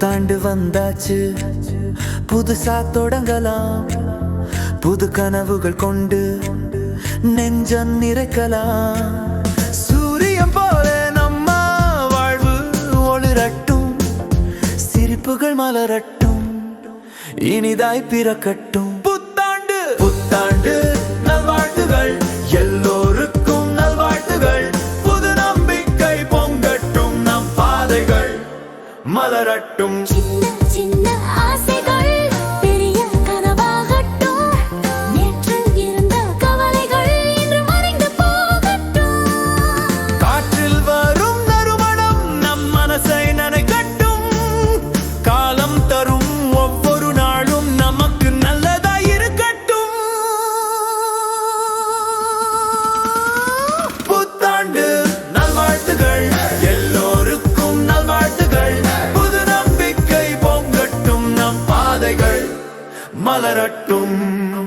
புத்தாண்டு வந்தாச்சு. புதுசா தொடங்கலாம். புது கனவுகள் கொண்டு நெஞ்சம் நிறைக்கலாம். சூரியன் போல நம்ம வாழ்வு ஒளிரட்டும். சிரிப்புகள் மலரட்டும். இனிதாய் பிறக்கட்டும். மலரட்டும். மலரட்டும்.